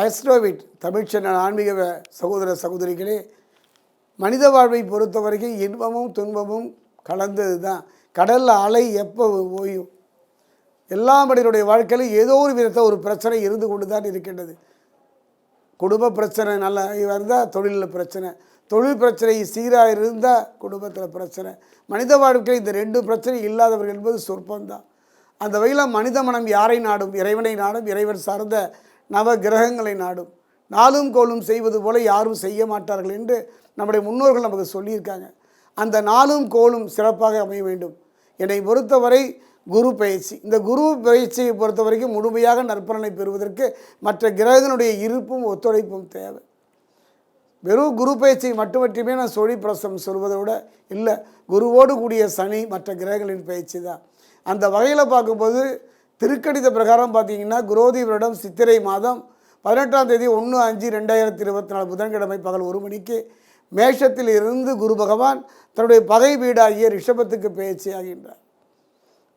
ஆஸ்ட்ரோவிட் தமிழ்ச்சென்ன ஆன்மீக சகோதர சகோதரிகளே மனித வாழ்வை பொறுத்த வரைக்கும் இன்பமும் துன்பமும் கலந்தது தான். கடலில் அலை எப்போ ஓயும்? எல்லா மனிதனுடைய வாழ்க்கையிலும் ஏதோ ஒரு விதத்தை ஒரு பிரச்சனை இருந்து கொண்டு தான் இருக்கின்றது. குடும்ப பிரச்சனை நல்லா இருந்தால் தொழிலில் பிரச்சனை. தொழில் பிரச்சனை சீராக இருந்தால் குடும்பத்தில் பிரச்சனை. மனித வாழ்க்கையில் இந்த ரெண்டு பிரச்சனை இல்லாதவர்கள் என்பது சொற்பந்தான். அந்த வகையில் மனித மனம் யாரை நாடும்? இறைவனை நாடும்? இறைவன் சார்ந்த நவ கிரகங்களை நாடும். நாளும் கோலும் செய்வது போல யாரும் செய்ய மாட்டார்கள் என்று நம்முடைய முன்னோர்கள் நமக்கு சொல்லியிருக்காங்க. அந்த நாளும் கோலும் சிறப்பாக அமைய வேண்டும். என்னை பொறுத்தவரை குரு பயிற்சி. இந்த குரு பயிற்சியை பொறுத்த வரைக்கும் முழுமையாக நற்பலனை பெறுவதற்கு மற்ற கிரகங்களுடைய இருப்பும் ஒத்துழைப்பும் தேவை. வெறும் குரு பயிற்சி மட்டுமற்றுமே நான் சொல்லி பிரசம் சொல்வதை விட இல்லை குருவோடு கூடிய சனி மற்ற கிரகங்களின் பயிற்சி தான். அந்த வகையில் பார்க்கும்போது திருக்கணித பிரகாரம் பார்த்தீங்கன்னா குரோதி வருடம் சித்திரை மாதம் பதினெட்டாம் தேதி ஒன்று அஞ்சு ரெண்டாயிரத்தி இருபத்தி நாலு புதன்கிழமை பகல் ஒரு மணிக்கு மேஷத்தில் இருந்து குரு பகவான் தன்னுடைய பகை வீடாகிய ரிஷபத்துக்கு பேச்சு ஆகின்றார்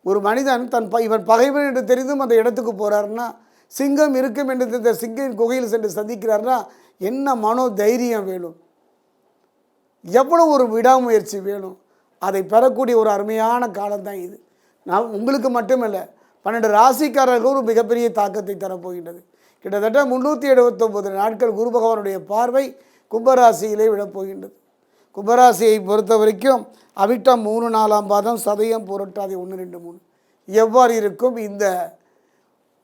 ஒரு மனிதன் தன் ப இவன் பகைவன் என்று தெரிந்தும் அந்த இடத்துக்கு போகிறாருன்னா சிங்கம் இருக்கும் என்று தெரிந்த சிங்கின் குகையில் சென்று சந்திக்கிறார்னா என்ன மனோ தைரியம் வேணும்? எவ்வளோ ஒரு விடாமுயற்சி வேணும்? அதை பெறக்கூடிய ஒரு அருமையான காலம்தான் இது. நான் உங்களுக்கு மட்டுமில்லை பன்னெண்டு ராசிக்காரர்களுக்கு ஒரு மிகப்பெரிய தாக்கத்தை தரப்போகின்றது. கிட்டத்தட்ட முந்நூற்றி எழுபத்தொம்பது நாட்கள் குரு பகவானுடைய பார்வை கும்பராசியிலே விழப்போகின்றது. கும்பராசியை பொறுத்த வரைக்கும் அவிட்டம் மூணு நாலாம் பாதம் சதயம் புரட்டாதி ஒன்று ரெண்டு மூணு. எவ்வாறு இருக்கும் இந்த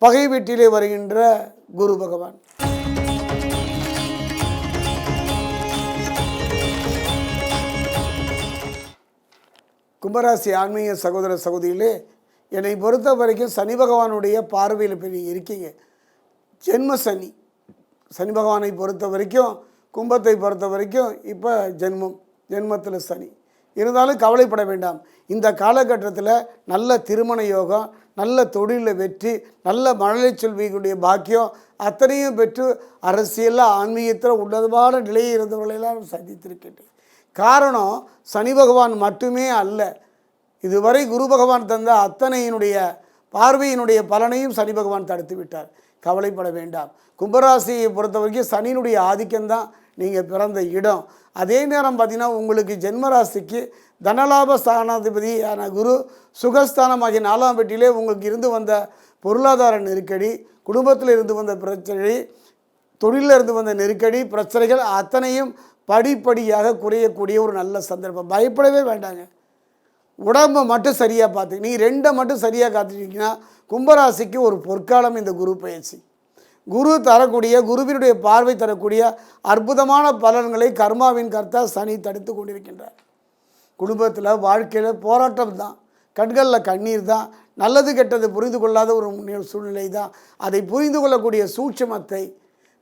பகை வீட்டிலே வருகின்ற குரு பகவான்? கும்பராசி ஆன்மீக சகோதர சகோதரியிலே என்னை பொறுத்த வரைக்கும் சனி பகவானுடைய பார்வையில் இப்போ நீங்கள் இருக்கீங்க. ஜென்ம சனி. சனி பகவானை பொறுத்த வரைக்கும் கும்பத்தை பொறுத்த வரைக்கும் இப்போ ஜென்மம் ஜென்மத்தில் சனி. இருந்தாலும் கவலைப்பட வேண்டாம். இந்த காலகட்டத்தில் நல்ல திருமண யோகம் நல்ல தொழிலில் வெற்றி நல்ல மழலை செல்விகளுடைய பாக்கியம் அத்தனையும் பெற்று அரசியலில் ஆன்மீகத்தில் உன்னதமான நிலையில் இருந்தவர்களெல்லாம் சந்தித்திருக்கின்றேன். காரணம் சனி பகவான் மட்டுமே அல்ல. இதுவரை குரு பகவான் தந்த அத்தனையினுடைய பார்வையினுடைய பலனையும் சனி பகவான் தடுத்து விட்டார். கவலைப்பட வேண்டாம். கும்பராசியை பொறுத்த வரைக்கும் சனியினுடைய ஆதிக்கம்தான் நீங்கள் பிறந்த இடம். அதே நேரம் பார்த்தீங்கன்னா உங்களுக்கு ஜென்மராசிக்கு தனலாப ஸ்தானாதிபதியான குரு சுகஸ்தானமாகிய நாலாம் பெட்டியிலே உங்களுக்கு இருந்து வந்த பொருளாதார நெருக்கடி குடும்பத்தில் இருந்து வந்த பிரச்சனை தொழிலில் இருந்து வந்த நெருக்கடி பிரச்சனைகள் அத்தனையும் படிப்படியாக குறையக்கூடிய ஒரு நல்ல சந்தர்ப்பம். பயப்படவே வேண்டாங்க. உடம்பை மட்டும் சரியாக பார்த்து நீ ரெண்டை மட்டும் சரியாக காத்துட்டீங்கன்னா கும்பராசிக்கு ஒரு பொற்காலம் இந்த குரு பயிற்சி. குரு தரக்கூடிய குருவினுடைய பார்வை தரக்கூடிய அற்புதமான பலன்களை கர்மாவின் கர்த்தா சனி தடுத்து கொண்டிருக்கின்றார். குடும்பத்தில் வாழ்க்கையில் போராட்டம் தான். கண்களில் கண்ணீர் தான். நல்லது கெட்டது புரிந்து கொள்ளாத ஒரு சூழ்நிலை தான். அதை புரிந்து கொள்ளக்கூடிய சூட்சமத்தை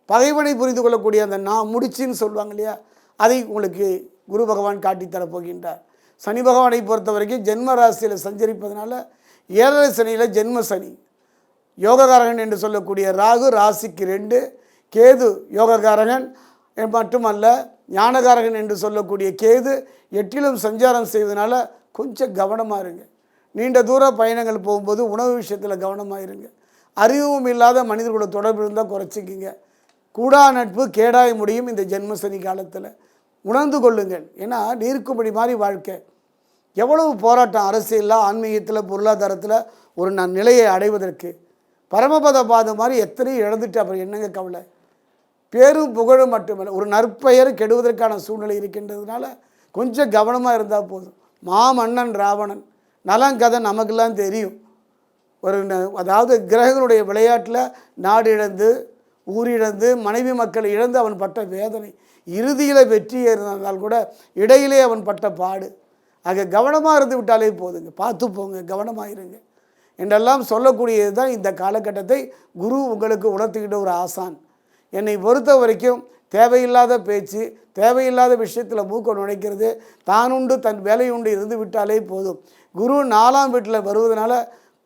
பகைவனை புரிந்து கொள்ளக்கூடிய அந்த நான் முடிச்சின்னு சொல்லுவாங்க இல்லையா? அதை உங்களுக்கு குரு பகவான் காட்டித் தரப் போகின்றார். சனி பகவானை பொறுத்த வரைக்கும் ஜென்ம ராசியில் சஞ்சரிப்பதனால ஏழரை சனியில் ஜென்ம சனி. யோககாரகன் என்று சொல்லக்கூடிய ராகு ராசிக்கு ரெண்டு கேது யோககாரகன் மட்டுமல்ல ஞானகாரகன் என்று சொல்லக்கூடிய கேது எட்டிலும் சஞ்சாரம் செய்வதனால கொஞ்சம் கவனமாக இருங்க. நீண்ட தூர பயணங்கள் போகும்போது உணவு விஷயத்தில் கவனமாக இருங்க. அறிவும் இல்லாத மனிதர்களோட தொடர்பு இருந்தால் குறைச்சிக்கிங்க. கூடா நட்பு கேடாய முடியும் இந்த ஜென்ம சனி காலத்தில். உணர்ந்து கொள்ளுங்கள். ஏன்னா நீர்க்கும்படி மாதிரி வாழ்க்கை. எவ்வளவு போராட்டம் அரசியலில் ஆன்மீகத்தில் பொருளாதாரத்தில் ஒரு நான் நிலையை அடைவதற்கு. பரமபத பாதை மாதிரி எத்தனையும் இழந்துட்டு அப்புறம் என்னங்க கவலை? பேரும் புகழும் மட்டுமல்ல ஒரு நற்பெயர் கெடுவதற்கான சூழ்நிலை இருக்கின்றதுனால கொஞ்சம் கவனமாக இருந்தால் போதும். மாமன்னன் ராவணன் நலங்கதை நமக்கெல்லாம் தெரியும். ஒரு ந- அதாவது கிரகங்களுடைய விளையாட்டில் நாடு இழந்து ஊரிழந்து மனைவி மக்கள் இழந்து அவன் பட்ட வேதனை இறுதியில் வெற்றி இருந்தால் கூட இடையிலே அவன் பட்ட பாடு. ஆக கவனமாக இருந்து விட்டாலே போதுங்க. பார்த்து போங்க கவனமாக இருங்க. என்றெல்லாம் சொல்லக்கூடியது தான் இந்த காலகட்டத்தை குரு உங்களுக்கு உணர்த்துக்கிட்ட ஒரு ஆசான். என்னை பொறுத்த வரைக்கும் தேவையில்லாத பேச்சு தேவையில்லாத விஷயத்தில் மூக்க நுழைக்கிறது தான் உண்டு தன் வேலையுண்டு இருந்து விட்டாலே போதும். குரு நாலாம் வீட்டில் வருவதனால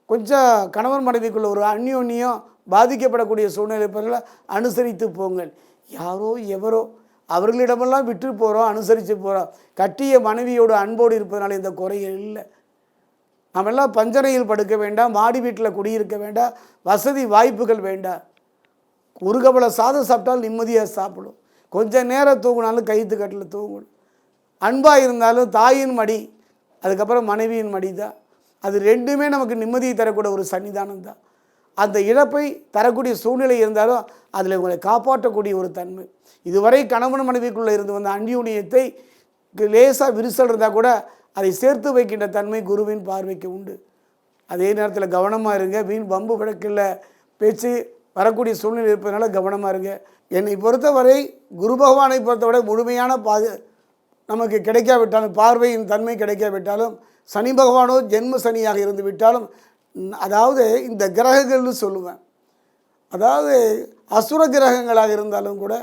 கொஞ்சம் கணவன் மனைவிக்குள்ள ஒரு அந்யோன்யம் பாதிக்கப்படக்கூடிய சூழ்நிலை பிறகு அனுசரித்து போங்கள். யாரோ எவரோ அவர்களிடமெல்லாம் விட்டு போகிறோம் அனுசரித்து போகிறோம் கட்டிய மனைவியோடு அன்போடு இருப்பதனால இந்த குறைகள் இல்லை. நம்மெல்லாம் பஞ்சனையில் படுக்க வேண்டாம் மாடி வீட்டில் குடியிருக்க வேண்டாம் வசதி வாய்ப்புகள் வேண்டாம். ஒரு கவலை சாதம் சாப்பிட்டாலும் நிம்மதியாக சாப்பிடும். கொஞ்சம் நேரம் தூங்கினாலும் கைத்து கட்டில் தூங்கணும். அன்பாக இருந்தாலும் தாயின் மடி அதுக்கப்புறம் மனைவியின் மடி தான் அது ரெண்டுமே நமக்கு நிம்மதியை தரக்கூடிய ஒரு சன்னிதானம் தான் அந்த இழப்பை தரக்கூடிய சூழ்நிலை இருந்தாலும் அதில் உங்களை காப்பாற்றக்கூடிய ஒரு தன்மை. இதுவரை கணவன் மனைவிக்குள்ளே இருந்து வந்த அந்யூனியத்தை லேசாக விரிசல் இருந்தால் கூட அதை சேர்த்து வைக்கின்ற தன்மை குருவின் பார்வைக்கு உண்டு. அதே நேரத்தில் கவனமாக இருங்க. வீண் பம்பு வழக்கில் பேச்சு வரக்கூடிய சூழ்நிலை இருப்பதனால கவனமாக இருங்க. என்னை பொறுத்தவரை குரு பகவானை பொறுத்தவரை முழுமையான பாது நமக்கு கிடைக்காவிட்டாலும் பார்வையின் தன்மை கிடைக்காவிட்டாலும் சனி பகவானோ ஜென்ம சனியாக இருந்து விட்டாலும் அதாவது இந்த கிரகங்கள்னு சொல்லுவேன். அதாவது அசுர கிரகங்களாக இருந்தாலும் கூட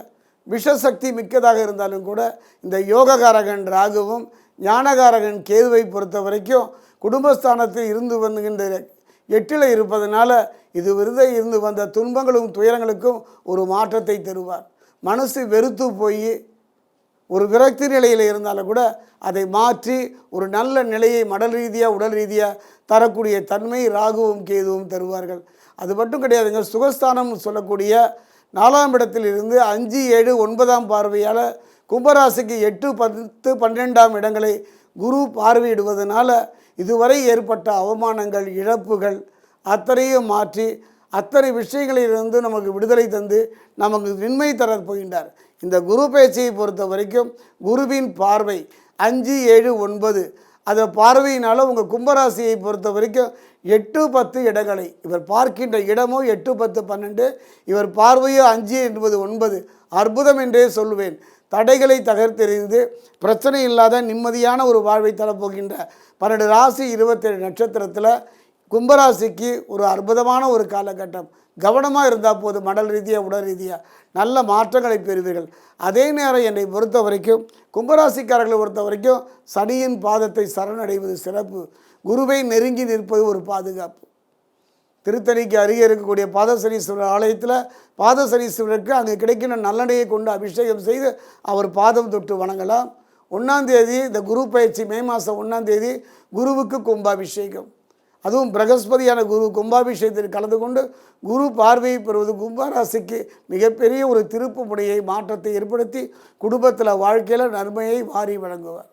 விஷசக்தி மிக்கதாக இருந்தாலும் கூட இந்த யோககாரகன் ராகுவும் ஞானகாரகன் கேதுவை பொறுத்த வரைக்கும் குடும்பஸ்தானத்தில் இருந்து வந்துகின்ற எட்டில் இருப்பதனால இது விருதை இருந்து வந்த துன்பங்களும் துயரங்களுக்கும் ஒரு மாற்றத்தை தருவார். மனசு வெறுத்து போய் ஒரு விரக்தி நிலையில் இருந்தாலும் கூட அதை மாற்றி ஒரு நல்ல நிலையை மடல் ரீதியாக உடல் ரீதியாக தரக்கூடிய தன்மை ராகுவும் கேதுவும் தருவார்கள். அது மட்டும் கிடையாதுங்க சுகஸ்தானம் சொல்லக்கூடிய நாலாம் இடத்திலிருந்து அஞ்சு ஏழு ஒன்பதாம் பார்வையால் கும்பராசிக்கு எட்டு பத்து பன்னிரெண்டாம் இடங்களை குரு பார்வையிடுவதனால இதுவரை ஏற்பட்ட அவமானங்கள் இழப்புகள் அத்தனையும் மாற்றி அத்தனை விஷயங்களிலிருந்து நமக்கு விடுதலை தந்து நமக்கு நின்மை தர போகின்றார். இந்த குரு பேச்சையை பொறுத்த வரைக்கும் குருவின் பார்வை அஞ்சு ஏழு ஒன்பது அந்த பார்வையினால் உங்கள் கும்பராசியை பொறுத்த வரைக்கும் எட்டு பத்து இடங்களை. இவர் பார்க்கின்ற இடமோ எட்டு பத்து பன்னெண்டு இவர் பார்வையோ அஞ்சு என்பது ஒன்பது. அற்புதம் என்றே சொல்லுவேன். தடைகளை தகர்த்தெறிந்து பிரச்சனை இல்லாத நிம்மதியான ஒரு வாழ்வை தரப்போகின்ற பன்னெண்டு ராசி இருபத்தேழு நட்சத்திரத்தில் கும்பராசிக்கு ஒரு அற்புதமான ஒரு காலகட்டம். கவனமாக இருந்தால் போதும் மடல் ரீதியாக உடல் ரீதியாக நல்ல மாற்றங்களை பெறுவீர்கள். அதே நேரம் என்னை பொறுத்த வரைக்கும் கும்பராசிக்காரர்களை பொறுத்த வரைக்கும் சனியின் பாதத்தை சரணடைவது சிறப்பு. குருவை நெருங்கி நிற்பது ஒரு பாதுகாப்பு. திருத்தணிக்கு அருகே இருக்கக்கூடிய பாதசனீஸ்வரர் ஆலயத்தில் பாதசனீஸ்வரருக்கு அங்கே கிடைக்கின்ற நல்லடையை கொண்டு அபிஷேகம் செய்து அவர் பாதம் தொட்டு வணங்கலாம். ஒன்றாம் தேதி இந்த குரு பயிற்சி மே மாதம் ஒன்றாம் தேதி குருவுக்கு கும்பாபிஷேகம். அதுவும் பிரகஸ்பதியான குரு கும்பாபிஷேகத்தில் கலந்து கொண்டு குரு பார்வையை பெறுவது கும்பராசிக்கு மிகப்பெரிய ஒரு திருப்பு முறையை மாற்றத்தை ஏற்படுத்தி குடும்பத்தில் வாழ்க்கையில் நன்மையை வாரி வழங்குவார்.